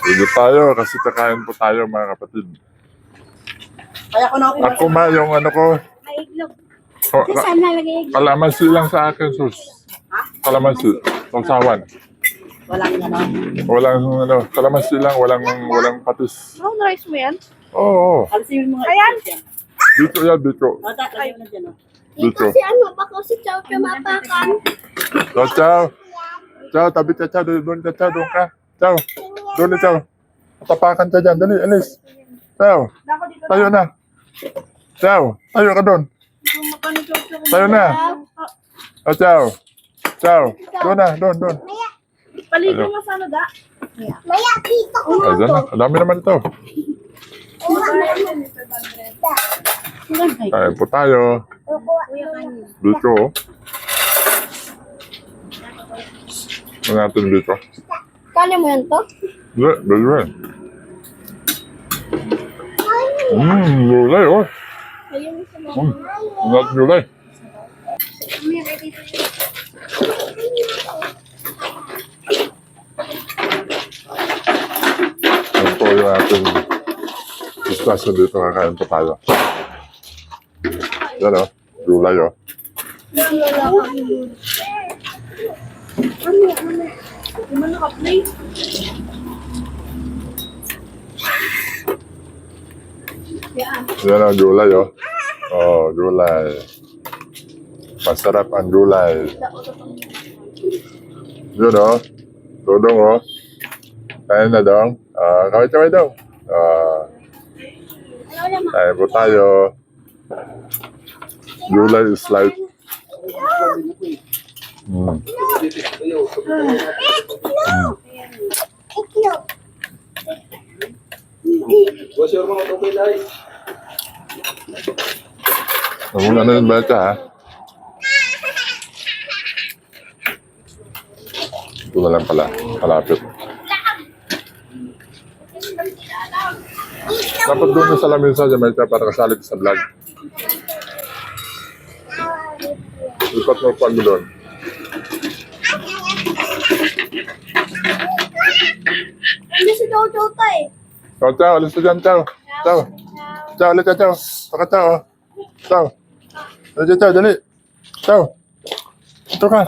Sige tayo, kasi kakain po tayo mga kapatid. Kaya ko na ako ma, yung ano ko, Ay, iglog. oh, Kasi ka- saan nalagay iglog? kalamansi lang sa akin, sus. Kalamansi, sausawan. Walang ano. Walang ano, kalamansi lang, walang walang patis. Brown rice mo yan? Oo, oh, Alisin mo. Ayan. dito yan, dito. O, tatay mo na dyan. oh. Dito. Kasi ano, baka si Chow Chow mapakan. So, ciao. Ciao, tabi ka, ciao. Doon ka, ciao. Doon ka. Ciao. Doon na, ciao. Tapakan ka dyan. Dali, alis. Ciao. Tayo na. Ciao. Tayo ka doon. Tayo na. Oh, ciao. Ciao. Doon na, doon, doon. Paligo mo sa ano da? Maya, dito ko Ay, dyan na. Ang dami naman ito. Kain po tayo. Dito. oh. Ano natin dito? Kali mo yan to? Hindi, dali rin. Mmm, gulay, oh. Mmm, not gulay. Meron dito. Yan po yung ating discussion dito. Kakain po tayo. Yan o. Gulay o. Naka-plate? Yan o. Gulay o. Oh, gulay. Masarap ang gulay. Yun o. Dodong o. Kain na dong. Ah, kaway-kaway dong. Ah, Ano naman? kain po tayo. Gulay is life. Mm. Itlog. Huwag na yung bata ha. Ito na lang pala. Kalapit. Dapat doon sa salamin sa Jamaica para kasalit sa vlog. Lipat mo pa doon. Ano si Jojo to eh? Ciao, ciao. Alis ka dyan, ciao. Ciao. Ciao, alis ka, ciao. Saka, ciao. Ciao. Alis ka, ciao. Dali. Ciao. Ito ka.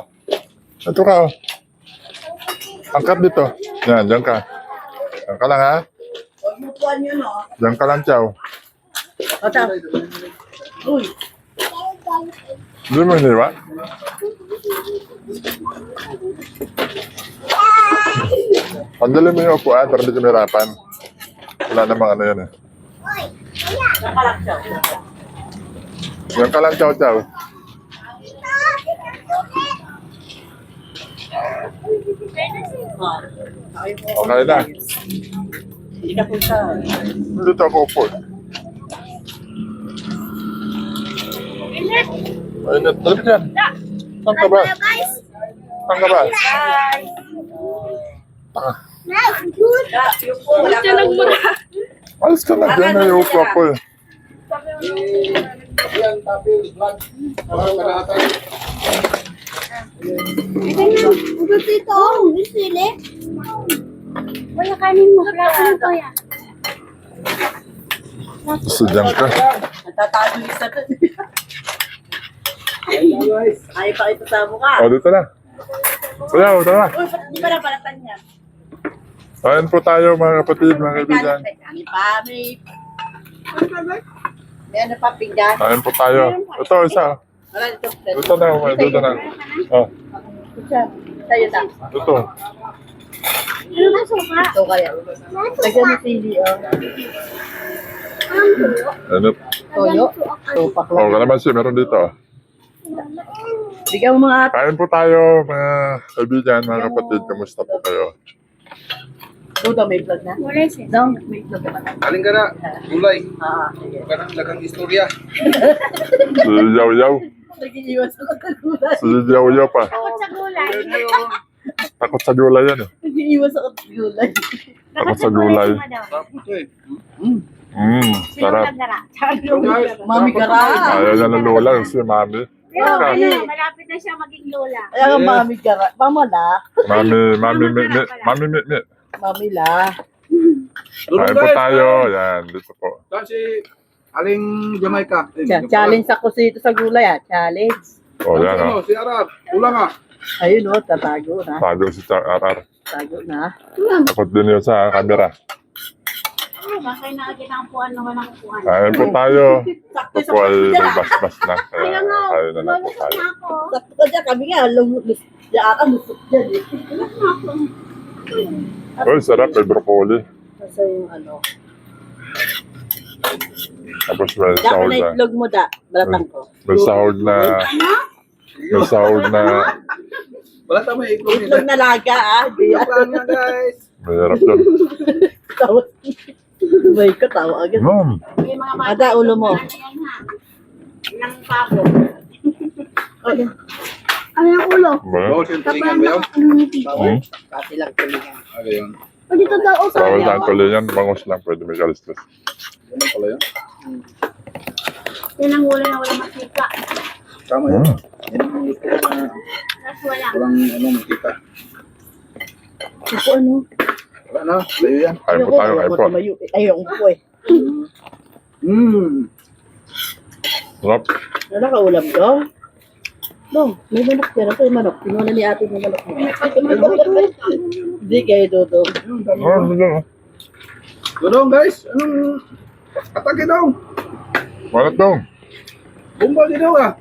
Ito ka, oh. Angkat dito. Yan, dyan ka. Dyan ka lang, ha? Huwag mo puan yun. Dyan ka lang, ciao. O. Uy. Hindi mo iniwa? Pandali mo yung upuan para hindi ka mahirapan. Wala namang ano yan eh. Nakalak siya. Yan ka lang, chow chow. O. Ay, mo. Okay na. Hindi ka po siya. Dito ako upo. Mainit. Dali ka dyan. Saan ka ba? guys. Saan ka ba? Yung. Wala ka muna. Alis ka na. Diyan na yung upo ako eh. Ito na. Oh, sili. Wala kanin mo. Plato mo to ya. So dyan ka. Natatalo yung isa. Ay, pakita sa mukha. O, dito na. Kuya, ito na. Uy, ba't di ba napalatan niya? Kain po tayo mga kapatid, mga kaibigan. May pa, may... May ano pa, pinggan. Kain po tayo. Ito, isa. Wala ito. Dito na, may dito na. Oh, Sa'yo na. ito. Ano ba suka? Ito kaya. Lagyan mo sili, oh. Ano? Toyo. Tupak Oh, kalamansi, meron dito. Bigyan mo mga Kain po tayo, mga kaibigan, mga kapatid. Kamusta po kayo? Duda, may vlog na. Wala siya. Dong, may vlog na. Aling ka na, gulay. Ah, sige. Parang lagang istorya. Si Yaw Yaw. Nag-iiwas ako sa gulay. Si Yaw Yaw pa. Takot sa gulay. Takot sa gulay yan eh. Nag-iiwas ako sa gulay. Takot sa gulay. Tapos ito eh. Mmm, sarap. Mami ka ra. Ayaw niya ng lola, si mami. Pero Ah. ano, malapit na siya maging lola. Kaya nga mami ka Mama la. Mami, mami, mi, mi, mami, mi, mi. Mami la. Kain po tayo. Yan, dito po. Saan si Aling Jamaica? Cha- Jamaica. challenge ako dito sa gulay ah. Challenge. O, Saan yan, si o. Si Arar. Ulang ah. Ayun o, tatago na. Tago si RR. Tago na. Takot din yun sa camera. Ano ba, kayo na ginampuan naman ang kuhan. Kain po tayo. Pagkita. may basbas na. Kaya kain na lang po tayo. na ako. Sakto ka dyan. Kami nga, lumus. Diyan ka, lusot dyan eh. Na. Uy, sarap. May broccoli. Kasi yung ano. Tapos may sahod na na. itlog mo da. Balatang ko. May sahod na. May sahod na. Wala tama yung itlog Itlog nila. na laga ah. Itlog yan guys. Mahirap yun. Tawa. May ka, tawa agad. Bata. Ada, ulo mo. Ano yan, ha? Ng pabo. Ay, Ano yung ulo? Ba? Yun? Ano yung tito? Hmm? Kasi lang tulingan. Ano yun? O dito daw, o sa Bawal na tuloy yan. Bangus lang. Pwede may kalistas. Ano pala yun? Yan ang ulo na walang masika. Tama yun. Yan ang ko na walang ano makita. Ako ano? Wala na. Layo yan. Kain po tayo. Kain po. tumayo. Ayun po eh. Hmm. Sarap. Ano nakaulam ko? Dong, may manok dyan. Ako yung manok. Pinuha ni ate ng manok mo. Hindi kayo, Dodong. Ah. Dodong guys. Anong atake daw? Manat daw. Bumba din daw ah.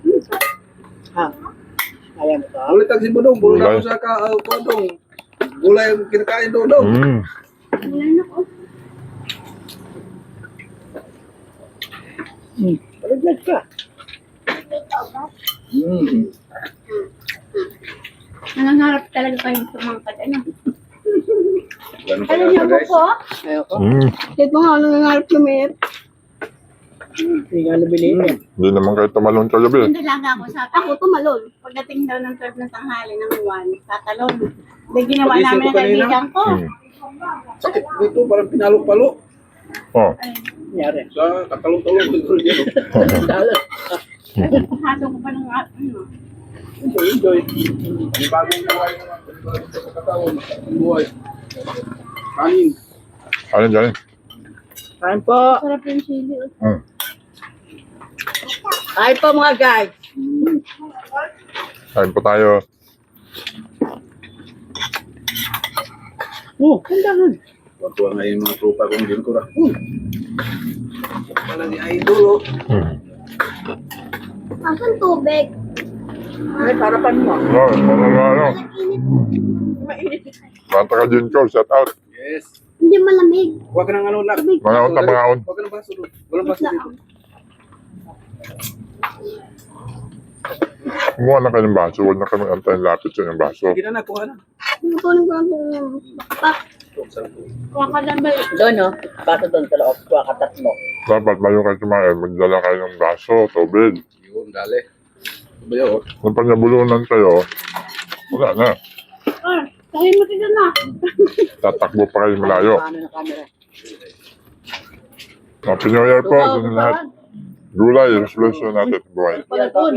Ha? Kaya mo ka? Ulit ang si Budong. Bulo Gulay. ako sa ka, uh. Gulay ang kinakain Dodong. Mm. Wala na ko. Hmm. Palaglag ka. Hmm. Nangangarap talaga kayong sumangkat. Ano? Ganun Alam niyo guys. po? Ayoko. Mm. Dito nga nangangarap lumit. Hindi nga nabili. Hindi naman kayo tumalon kagabi. Nandun lang ako sa Ako tumalon. Pagdating daw ng 12 ng tanghali ng 1, tatalon. Hindi ginawa Pag-isip namin ko ng kanina. kaibigan ko. Mm. Sakit dito. Parang pinalok-palo. Oh. Nangyari. Sa katalong-talong ko dito. Dalo. Haso ko pa ng ano. Enjoy, enjoy. Ang bagong buhay naman. Ganito sa katawan. Ang buhay. Kanin. Alin dyan? Kain po. Sarap yung chili. Mm. Kain po mga guys. Kain po tayo. Oh, kandangan. Tuwa nga yung mga tropa kong din ko ra. Hmm. Pala ni Idol oh. Mm. Asan tubig? Ay, sarapan mo. No, ano, ano, ano. Mainit. Manta ka din ko. Shout out. Yes. Hindi malamig. Huwag ka ng ano lang. Mga on, mga on. Huwag ka ng baso. Walang baso dito. Kumuha na kayo ng baso. Huwag na kami antayin lapit sa yung baso. Hindi na nakuha na. Pinutunin ko lang yung bakpak. Kuha ka lang ba? Doon, no? Pato doon sa loob. Kuha ka tatlo. Dapat bayo kayo kumain. Magdala kayo ng baso, tubig. Yun, dali. Ba yun? Kung panyabulunan kayo, wala na. Ah, kahit mo tignan na. Tatakbo pa kayo malayo. Paano na camera? Happy New Year po sa inyo lahat. Gulay, resolution natin sa buhay. Pala doon.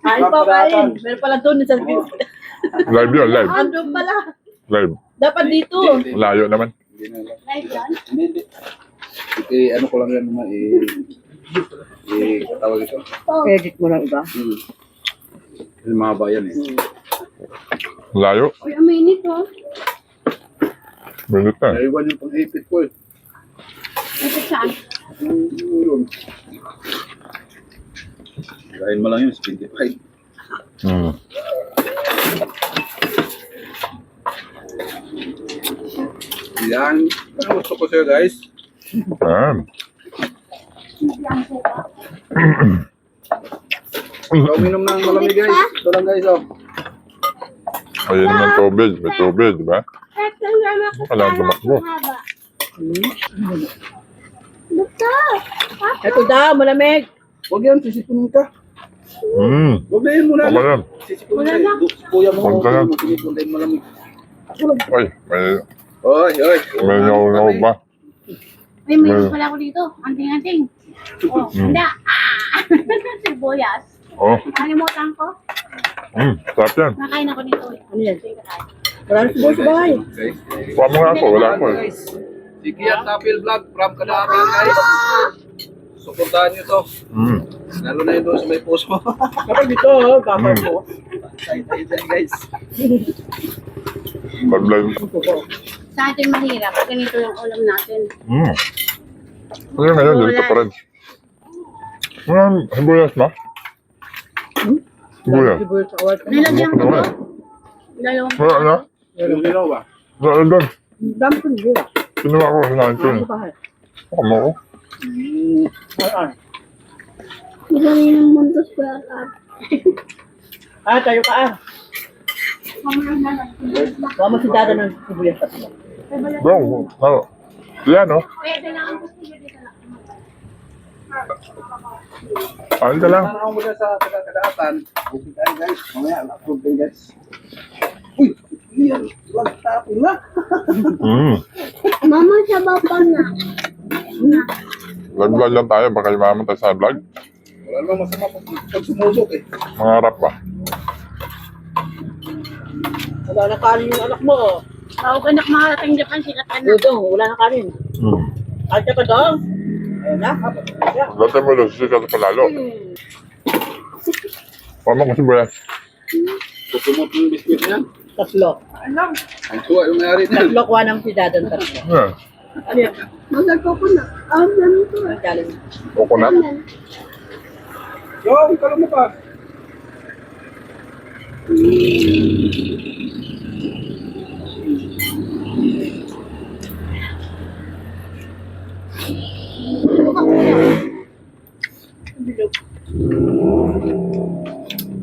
Kain po, kain. Meron pala doon sa Live yun, live. Andun pala. Live. Dapat dito. Layo naman. Live yan? Hindi. Eh, ano ko lang yan naman, eh, eh, tawag ito. Edit mo lang iba. Hmm. Yung mga bayan eh. Layo. Uy, ang mainit oh. Minute na. Naiwan yung pang-ipit ko eh. Ito saan? Yun. Kain mo lang yun, 25. Hmm. Yan. Ano gusto ko sa'yo guys? Ayan. Ikaw uminom ng malamig guys. Ito lang guys oh. Ayun ng tubig. May tubig, di ba? Ang tumakbo. haba. Ito daw, malamig. Huwag yan, sisipunin ka. Hmm. Huwag na yun muna. Tama yan. Sisipunin ka. Kuya mo, Huwag sinipon dahil malamig. Ay, may, Oy, oy. may ngaw-ngaw ba? May mayroon pala ako dito. Anting-anting. Oh, handa. Ah! Sibuyas. Oh, Nalimutan ko. mm, sarap yan. Nakain ako nito. Ano yan? Wala na bahay. Guys, Kuha mo nga ako, wala ako eh. Guys. Si Kiat Tapil Vlog from Kalahatan guys. Suportahan nyo to. Mm. Lalo na yun doon sa may puso. Kapag dito, oh, papa Mm. ko. Tayo dyan guys. Taglay. Sa atin mahirap. Ganito yung ulam natin. Mm. Ano ngayon, dito pa rin. Ano, hibuyas na? Hibuyas. Sibuyas sa kawat. Nilagyan ko ba? Dalawang Wala na? Yung hilaw ba? Wala. Dami ko nila. Kinuha ko, sinahin ko Dami yun. sa bahay. Baka mo ko. Ay, Bigyan ng mundo sa Ah, tayo ka ah. Huwag mo si dada ng sibuyas sa pila. Bro, ano? Yan, no? Pwede lang ang gusto dito lang. Ayun ka lang. Tanaw mo na sa Kalahatan. Okay guys. Mamaya, na-approve guys. Uy! Yan! Vlog Tapil na! Mm. Mama, sa baba na. Vlog-vlog lang tayo, baka yumaman tayo sa vlog. Wala namang masama pag, pag sumusok eh. Mga rap ba? Wala na kanin yung anak mo. oh. Bago ka nakmakarating Japan, sikat ka na. Dudong, wala na kanin. Mm. Kahit ka pa doon. Ayun na. Yeah. Dati mo lang siya sa palalo. Huwag mo kasi ba yan? Kusumot yung biskuit niya. Tatlo. Ang tuwa yung mayari niyan. Tatlo kuha ng si dada ng tatlo. Yan. Ano yan? Magal ko na. Ah. Ang challenge. Coconut. Yo, ikaw mo pa.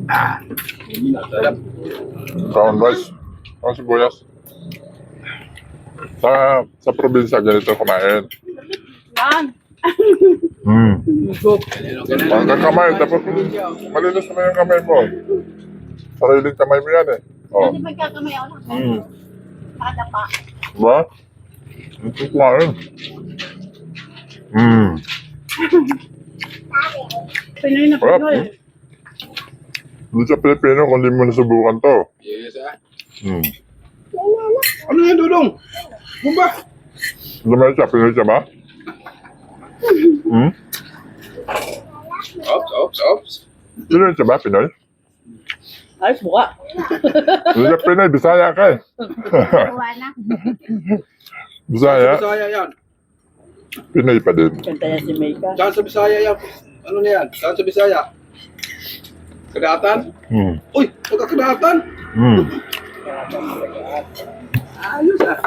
Sarap. Brown rice. Ang sibuyas. Sa sa probinsya, ganito kumain. Yan. Mm. Ang kamay, tapos malinis naman yung kamay mo. Sariling kamay mo yan eh. Oh. Kasi magkakamay ako ng Mm. kada pa. Diba? Ito kumain. Mm. Pinoy na. Pinoy. Hindi sa Pilipino kung di mo nasubukan to. Yes, ah. Mm. Ano yan, Dudong? Bumba! Lumay siya, Pinoy siya ba? Hmm? Ops, ops, ops. Pinoy siya ba, Pinoy? Ayos buka. Hindi siya Pinoy, Bisaya ka eh. Na. Bisaya, Bisaya yan. Pinoy pa din. Kanta yan si Mayka. Saan sa Bisaya yan? Ano na yan? Saan sa Bisaya? Kadatan? Hmm. Uy, pagkakadatan? Hmm. Ayos ah.